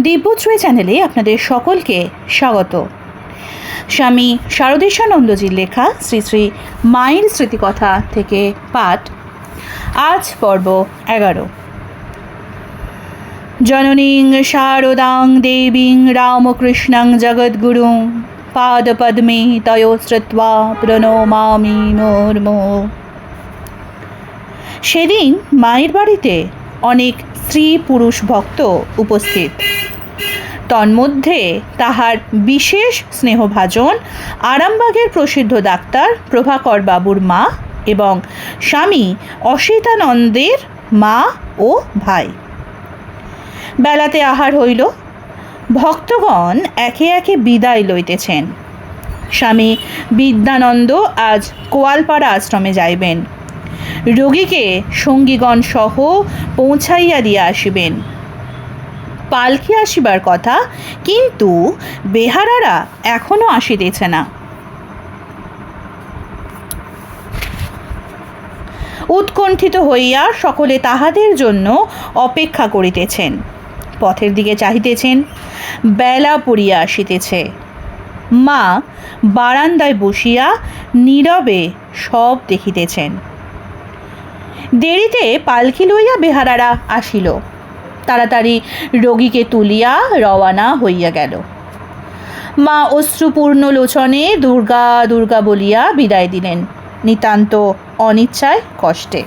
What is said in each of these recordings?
দিব্যশ্রী চ্যানেলে আপনাদের সকলকে স্বাগত। স্বামী শারদেশানন্দজির লেখা শ্রী শ্রী মায়ের স্মৃতিকথা থেকে পাঠ, আজ পর্ব এগারো। জননীং শারদাং দেবীং রামকৃষ্ণং জগদ্গুরুং পাদপদ্মে তয় শ্রুত্বা প্রণমামি মুর্মু। সেদিন মায়ের বাড়িতে অনেক স্ত্রী পুরুষ ভক্ত উপস্থিত। তন্মধ্যে তাহার বিশেষ স্নেহভাজন, আরামবাগের প্রসিদ্ধ ডাক্তার প্রভাকর বাবুর মা এবং স্বামী অসিতানন্দের মা ও ভাই। বেলাতে আহার হইল। ভক্তগণ একে একে বিদায় লইতেছেন। স্বামী বিদ্যানন্দ আজ কোয়ালপাড়া আশ্রমে যাইবেন। রোগীকে সঙ্গীগণ সহ পৌঁছাইয়া দিয়া আসিবেন। পালকি আসিবার কথা, কিন্তু বেহারারা এখনও আসিতেছে না। উৎকণ্ঠিত হইয়া সকলে তাহাদের জন্য অপেক্ষা করিতেছেন। পথের দিকে চাহিতেছেন, বেলা পড়িয়া আসিতেছে। মা বারান্দায় বসিয়া নীরবে সব দেখিতেছেন। দেরিতে পালকি লইয়া বেহারারা আসিল। তাড়াতাড়ি রোগীকে তুলিয়া রওয়ানা হইয়া গেল। মা অশ্রুপূর্ণ লোচনে দুর্গা দুর্গা বলিয়া বিদায় দিলেন, নিতান্ত অনিচ্ছায় কষ্টে।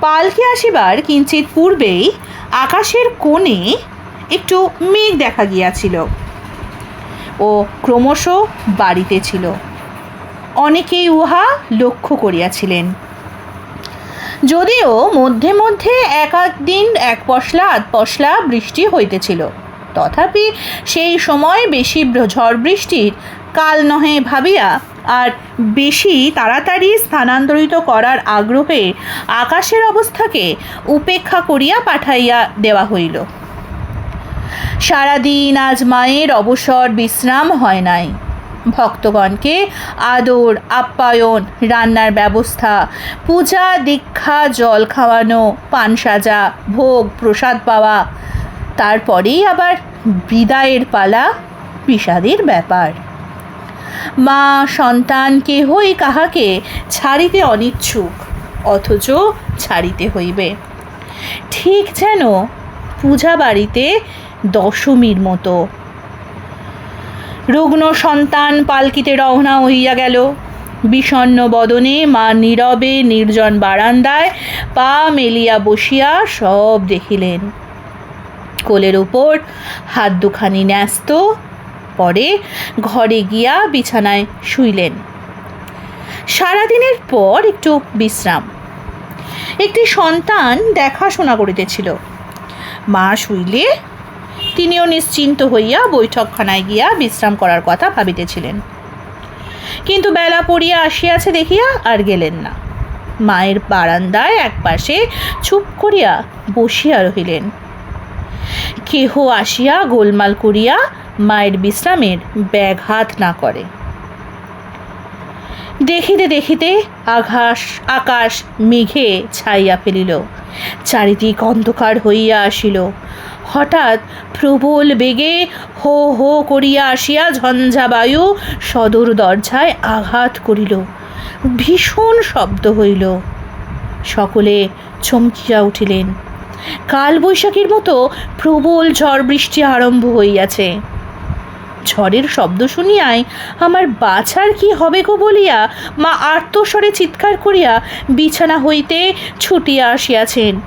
পালকি আসিবার কিঞ্চিত পূর্বেই আকাশের কোণে একটু মেঘ দেখা গিয়াছিল ও ক্রমশ বাড়িতে ছিল। অনেকেই উহা লক্ষ্য করিয়াছিলেন। যদিও মধ্যে মধ্যে এক দিন এক পশলা, আধ পশলা বৃষ্টি হইতেছিল। তথাপি সেই সময় বেশি ঝড় বৃষ্টির কাল নহে ভাবিয়া আর বেশি তাড়াতাড়ি স্থানান্তরিত করার আগ্রহে আকাশের অবস্থাকে উপেক্ষা করিয়া পাঠাইয়া দেওয়া হইল। সারাদিন আজ মায়ের অবসর বিশ্রাম হয় নাই। ভক্তগণকে আদর, আপ্যায়ন, রান্নার ব্যবস্থা, পূজা, দীক্ষা, জল খাওয়ানো, পান সাজা, ভোগ, প্রসাদ পাওয়া। তারপরেই আবার বিদায়ের পালা, বিষাদের ব্যাপার। মা সন্তান কেহই কাহাকে ছাড়িতে অনিচ্ছুক, অথচ ছাড়িতে হইবে। ঠিক যেন পূজা বাড়িতে দশমীর মতো রুগ্ন সন্তান পালকিতে রওনা হইয়া গেল। বিষণ্ণ বদনে মা নীরবে নির্জন বারান্দায় পা মেলিয়া বসিয়া সব দেখিলেন। কোলের উপর হাত দুখানি ন্যস্ত, পরে ঘরে গিয়া বিছানায় শুইলেন। সারাদিনের পর একটু বিশ্রাম। একটি সন্তান দেখাশোনা করিতেছিল। মা শুইলে তিনিও নিশ্চিন্ত হইয়া বৈঠকখানায় গিয়া বিশ্রাম করার কথা ভাবিতেছিলেন। কিন্তু বেলা পড়িয়া আসিয়াছে দেখিয়া আর গেলেন না। মায়ের বারান্দায় একপাশে চুপ করিয়া বসিয়া রহিলেন। কেহ আসিয়া গোলমাল করিয়া মায়ের বিশ্রামের ব্যাঘাত না করে। দেখিতে দেখিতে আঘাস, আকাশ মেঘে ছাইয়া ফেলিল। চারিদিক অন্ধকার হইয়া আসিল। হঠাৎ প্রবল বেগে হো হো করিয়া আসিয়া ঝঞ্ঝা বায়ু সদর দরজায় আঘাত করিল। ভীষণ শব্দ হইল। সকলে চমকিয়া উঠিলেন। কাল বৈশাখীর মতো প্রবল ঝড় বৃষ্টি আরম্ভ হইয়াছে। ঝড়ের শব্দ শুনিয়াই আমার বাছার কি হবে গো বলিয়া মা আর্তস্বরে চিৎকার করিয়া বিছানা হইতে ছুটিয়া আসিয়াছেন।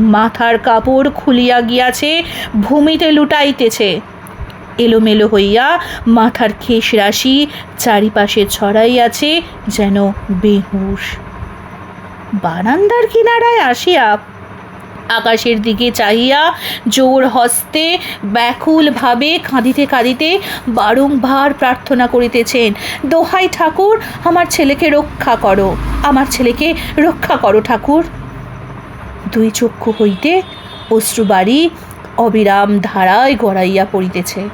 মাথার কাপড় খুলিয়া গিয়াছে, ভূমিতে লুটাইতেছে। এলোমেলো হইয়া মাথার খেস রাশি চারিপাশে ছড়াইয়াছে যেন বেহুশ। বারান্দার কিনারায় আসিয়া আকাশের দিকে চাহিয়া জোর হস্তে ব্যাকুলভাবে কাঁদিতে কাঁদিতে বারংবার প্রার্থনা করিতেছেন, দোহাই ঠাকুর, আমার ছেলেকে রক্ষা করো, আমার ছেলেকে রক্ষা করো ঠাকুর। দুই চক্ষু হইতে অশ্রুবাড়ি অবিরাম ধারায় গড়াইয়া পড়িতেছে।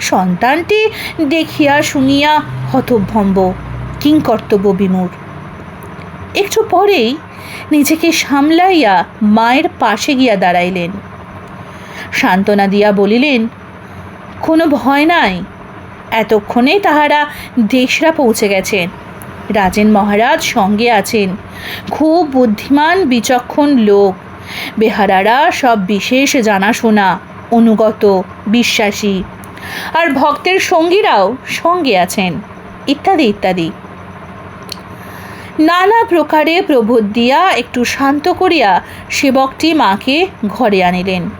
সন্তানটি দেখিয়া শুনিয়া হতভম্ব, কিংকর্তব্য বিমূঢ়। একটু পরেই নিজেকে সামলাইয়া মায়ের পাশে গিয়া দাঁড়াইলেন। সান্ত্বনা দিয়া বলিলেন, কোনো ভয় নাই, এতক্ষণে তাহারা দেশরা পৌঁছে গেছেন। রাজেন মহারাজ সঙ্গে আছেন। খুব বুদ্ধিমান, বিচক্ষণ লোক। বেহারারা সব বিশেষ জানাশোনা, অনুগত, বিশ্বাসী। আর ভক্তের সঙ্গীরাও সঙ্গে আছেন। ইত্যাদি ইত্যাদি। নানা প্রকারে প্রবোধ দিয়া একটু শান্ত করিয়া সেবকটি মাকে ঘরে আনিলেন।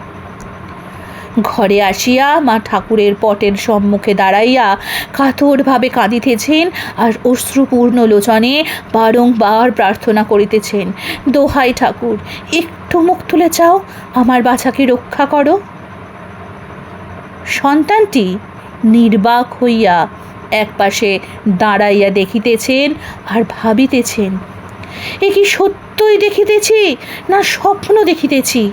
ঘরে আসিয়া মা ঠাকুরের পটের সম্মুখে দাঁড়াইয়া কাতরভাবে কাঁদিতেছেন আর অশ্রুপূর্ণ লোচনে বারংবার প্রার্থনা করিতেছেন, দোহাই ঠাকুর, একটু মুখ তুলে চাও, আমার বাছাকে রক্ষা করো। সন্তানটি নির্বাক হইয়া একপাশে দাঁড়াইয়া দেখিতেছেন আর ভাবিতেছেন, এ কি সত্যই দেখিতেছি না স্বপ্ন দেখিতেছি?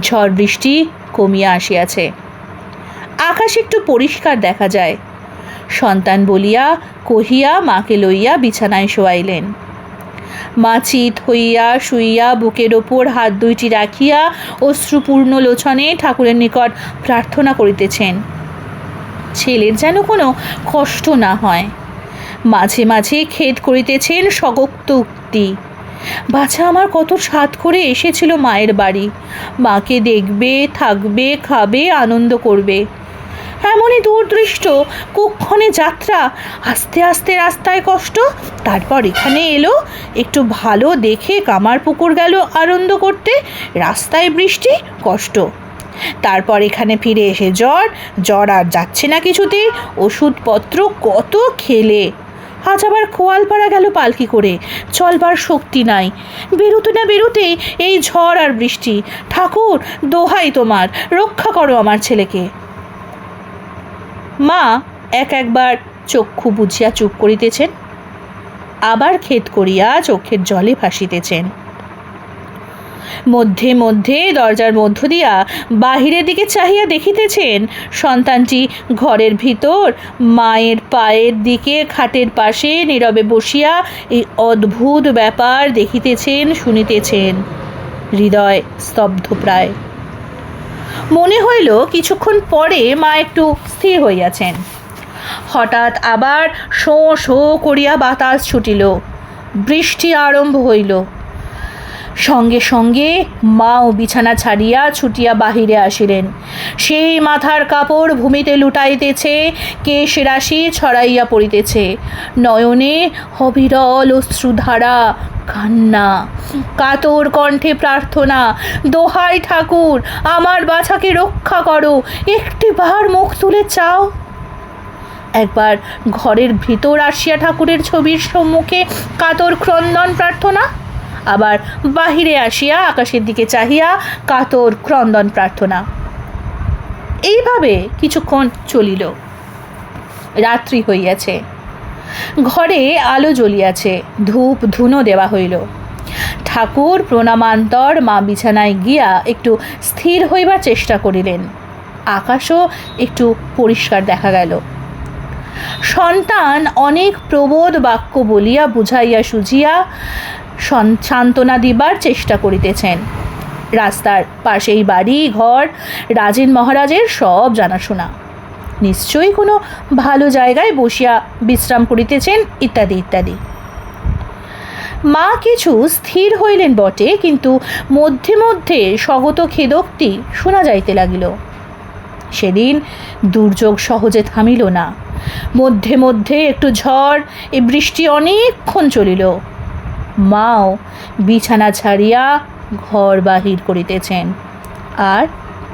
ঝড় বৃষ্টি কমিয়া আসিয়াছে। আকাশ একটু পরিষ্কার দেখা যায়। সন্তান বলিয়া, কহিয়া মাকে লইয়া বিছানায় শোয়াইলেন। মা চিত হইয়া শুইয়া বুকের ওপর হাত দুইটি রাখিয়া অশ্রুপূর্ণ লোচনে ঠাকুরের নিকট প্রার্থনা করিতেছেন। ছেলের যেন কোনো কষ্ট না হয়। মাঝে মাঝে খেদ করিতেছেন সগোক্ত উক্তি। বাছা আমার কত সাত করে এসেছিল মায়ের বাড়ি। মাকে দেখবে, থাকবে, খাবে, আনন্দ করবে। এমনই দূরদৃষ্ট কুক্ষণে যাত্রা, আস্তে আস্তে রাস্তায় কষ্ট, তারপর এখানে এলো, একটু ভালো দেখে কামার পুকুর গেল আনন্দ করতে, রাস্তায় বৃষ্টি, কষ্ট। তারপর এখানে ফিরে এসে জ্বর জ্বর আর যাচ্ছে না কিছুতেই, ওষুধপত্র কত খেলে। আজ আবার কোয়ালপাড়া গেল পালকি করে। চলবার শক্তি নাই। বেরোতে না বেরুতে এই ঝড় আর বৃষ্টি। ঠাকুর, দোহাই তোমার। রক্ষা করো আমার ছেলেকে। মা এক একবার চক্ষু বুঝিয়া চুপ করিতেছেন। আবার ক্ষেত করিয়া চোখের জলে ভাসিতেছেন। মধ্যে মধ্যে দরজার মধ্য দিয়া বাহিরের দিকে চাহিয়া দেখিতেছেন সন্তানটি ঘরের ভিতর মায়ের পায়ের দিকে খাটের পাশে নীরবে বসিয়া এই অদ্ভুত ব্যাপার দেখিতেছেন, শুনিতেছেন। হৃদয় স্তব্ধ প্রায়। মনে হইল কিছুক্ষণ পরে মা একটু স্থির হইয়াছেন। হঠাৎ আবার শোঁ শোঁ করিয়া বাতাস ছুটিল। বৃষ্টি আরম্ভ হইল। সঙ্গে সঙ্গে মাও বিছানা ছাড়িয়া ছুটিয়া বাহিরে আসিলেন। সেই মাথার কাপড় ভূমিতে লুটাইতেছে, কেশ রাশি ছড়াইয়া পড়িতেছে। নয়নে অবিরল অশ্রুধারা, কান্না, কাতর কণ্ঠে প্রার্থনা, দোহাই ঠাকুর, আমার বাছাকে রক্ষা করো একটি বার মুখ তুলে চাও। একবার ঘরের ভিতর আসিয়া ঠাকুরের ছবির সম্মুখে কাতর ক্রন্দন প্রার্থনা আবার বাহিরে আসিয়া আকাশের দিকে চাহিয়া কাতর ক্রন্দন প্রার্থনা। এইভাবে কিছুক্ষণ চলিল। রাত্রি হইয়াছে। ঘরে আলো জ্বলিয়াছে, ধূপ ধুনো দেওয়া হইল। ঠাকুর প্রণামান্তর মা বিছানায় গিয়া একটু স্থির হইবার চেষ্টা করিলেন। আকাশও একটু পরিষ্কার দেখা গেল। সন্তান অনেক প্রবোধ বাক্য বলিয়া বুঝাইয়া সুঝিয়া সান্ত্বনা দিবার চেষ্টা করিতেছেন। রাস্তার পাশেই বাড়ি, ঘর, রাজেন মহারাজের সব জানাশোনা। নিশ্চয়ই কোনো ভালো জায়গায় বসিয়া বিশ্রাম করিতেছেন, ইত্যাদি ইত্যাদি। মা কিছু স্থির হইলেন বটে, কিন্তু মধ্যে মধ্যে স্বগত খেদোক্তি শোনা যাইতে লাগিল। সেদিন দুর্যোগ সহজে থামিল না। মধ্যে মধ্যে একটু ঝড়, এ বৃষ্টি অনেকক্ষণ চলিল। মাও বিছানা ছাড়িয়া ঘর বাহির করিতেছেন আর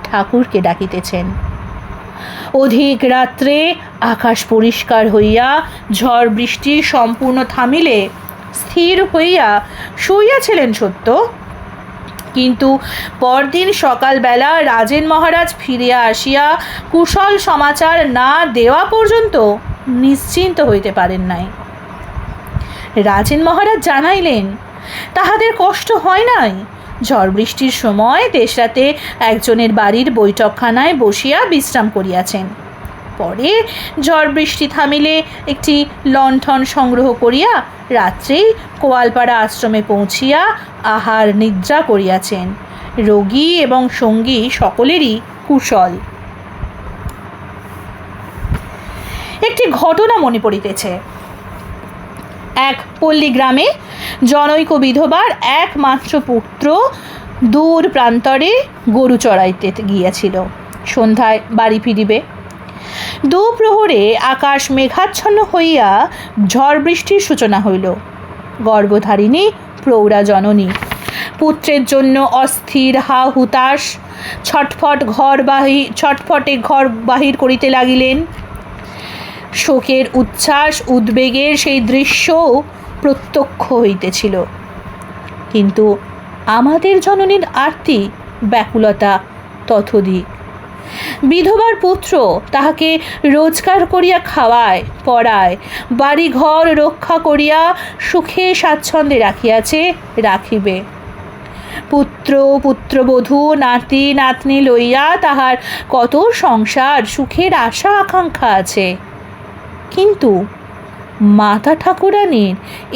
ঠাকুরকে ডাকিতেছেন। অধিক রাত্রে আকাশ পরিষ্কার হইয়া ঝড় বৃষ্টি সম্পূর্ণ থামিলে স্থির হইয়া শুইয়াছিলেন সত্য। কিন্তু পরদিন সকালবেলা রাজেন মহারাজ ফিরিয়া আসিয়া কুশল সমাচার না দেওয়া পর্যন্ত নিশ্চিন্ত হইতে পারেন নাই। রাজেন মহারাজ জানাইলেন, তাহাদের কষ্ট হয় নাই। ঝড় বৃষ্টির সময় দেশরাতে একজনের বাড়ির বৈঠকখানায় বসিয়া বিশ্রাম করিয়াছেন। পরে ঝড় বৃষ্টি থামিলে একটি লণ্ঠন সংগ্রহ করিয়া রাত্রেই কোয়ালপাড়া আশ্রমে পৌঁছিয়া আহার নিদ্রা করিয়াছেন। রোগী এবং সঙ্গী সকলেরই কুশল। একটি ঘটনা মনে পড়িতেছে। এক পল্লী গ্রামে জনৈক বিধবার একমাত্র পুত্র দূর প্রান্তরে গরু চড়াইতে গিয়াছিল। সন্ধ্যায় বাড়ি ফিরিবে। দুপ্রহরে আকাশ মেঘাচ্ছন্ন হইয়া ঝড় বৃষ্টির সূচনা হইল। গর্ভধারিণী প্রৌঢ়া জননী। পুত্রের জন্য অস্থির হা হুতাশ। ছটফট ঘর বাহি ছটফটে ঘর বাহির করিতে লাগিলেন। শোকের উচ্ছ্বাস, উদ্বেগের সেই দৃশ্যও প্রত্যক্ষ হইতেছিল। কিন্তু আমাদের জননীর আরতি ব্যাকুলতা ততোধিক। বিধবার পুত্র তাহাকে রোজগার করিয়া খাওয়ায়, পড়ায় বাড়ি ঘর রক্ষা করিয়া সুখে স্বাচ্ছন্দ্যে রাখিয়াছে, রাখিবে। পুত্র, পুত্রবধূ, নাতি, নাতনি লইয়া তাহার কত সংসার, সুখের আশা আকাঙ্ক্ষা আছে। কিন্তু মাতা ঠাকুরানীর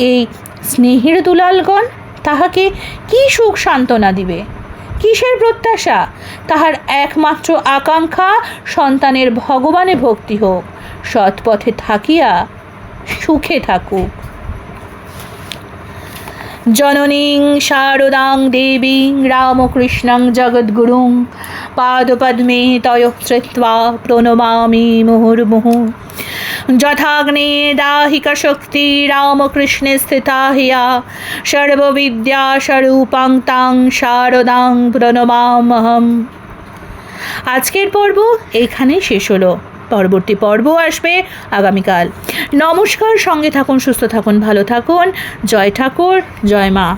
এই স্নেহের দুলালগণ তাহাকে কি সুখ সান্ত্বনা দিবে? কিসের প্রত্যাশা? তাহার একমাত্র আকাঙ্ক্ষা সন্তানের ভগবানে ভক্তি হোক, সৎপথে থাকিয়া সুখে থাকুক। জননীং শারদাং দেবীং রামকৃষ্ণং জগদ্গুরুং পাদপদ্মে তয় শ্রিত্বা প্রণমামি মুহুর্মুহু। যথাগ্নে দাহিকা শক্তি রামকৃষ্ণে স্থিতা হিয়া, সর্ববিদ্যা স্বরূপাং তাং শারদাং প্রণমামহম আজকের পর্ব এইখানে শেষ হলো। পরবর্তী পর্ব আসবে আগামীকাল। নমস্কার, সঙ্গে থাকুন, সুস্থ থাকুন, ভালো থাকুন। জয় ঠাকুর, জয় মা।